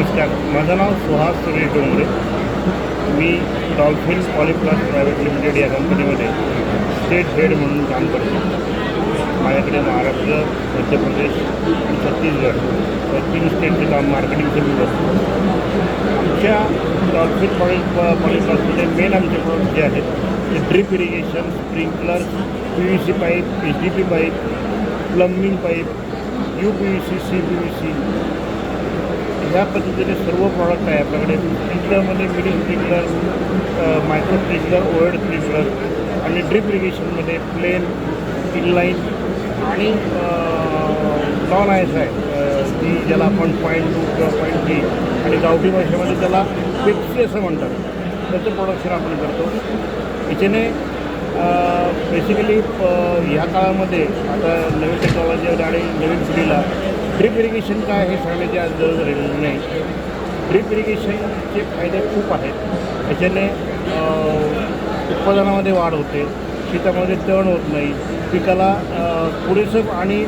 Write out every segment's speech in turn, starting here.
नमस्कार. माझं नाव सुहास सुरेश डोंगरे. मी डॉल्फिन पॉलिप्लास प्रायव्हेट लिमिटेड या कंपनीमध्ये स्टेट हेड म्हणून काम करतो. माझ्याकडे महाराष्ट्र मध्य प्रदेश आणि छत्तीसगड या तीन स्टेटचे काम मार्केटिंगचं मी बसतो आमच्या डॉल्फिन पॉलि पॉलिप्लासमध्ये मेन आमचे प्रोडक्ट जे आहेत ते drip irrigation sprinkler P V C pipe H D P pipe plumbing pipe U P V C C P V C ह्या पद्धतीने सर्व प्रॉडक्ट आहे आपल्याकडे. स्प्रिंकलरमध्ये मिडी स्प्रिंकलर मायक्रो स्प्रिंकलर ओएड स्प्रिंकलर आणि ड्रिप इरिगेशनमध्ये प्लेन इनलाईन आणि नॉन आयस आहे. जी ज्याला आपण पॉईंट टू किंवा पॉईंट थ्री आणि गावठी भाषेमध्ये त्याला पेप्सी असं म्हणतात. त्याचं प्रोडक्शन आपण करतो. याच्याने बेसिकली ह्या काळामध्ये आता नवीन टेक्नॉलॉजी आणि नवीन पिढीला ड्रिप इरिगेशन काय हे सांगण्याची आज गरज राहिलेली नाही. ड्रिप इरिगेशनचे फायदे खूप आहेत. याच्याने उत्पादनामध्ये वाढ होते शेतामध्ये तण होत नाही पिकाला पुरेसं आणि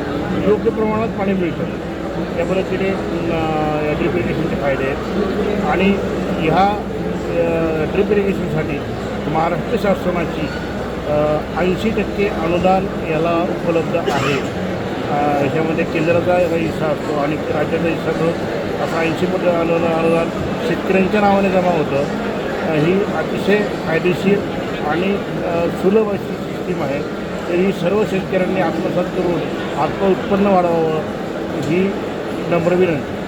योग्य प्रमाणात पाणी मिळतं या पद्धतीने या ड्रिप इरिगेशनचे फायदे आहेत. आणि ह्या ड्रिप इरिगेशनसाठी महाराष्ट्र शासनाची ऐंशी टक्के अनुदान याला उपलब्ध आहे. अ, ह्याच्यामध्ये केंद्राचा हिस्सा असतो आणि राज्याचा हिस्सा मिळून असं ऐंशी पट अनुदान अनुदान शेतकऱ्यांच्या नावाने जमा होतं. ही अतिशय फायदेशीर आणि सुलभ अशी सिस्टीम आहे. तरी सर्व शेतकऱ्यांनी आत्मसात करून आत्मउत्पन्न वाढवावं ही नम्र विनंती.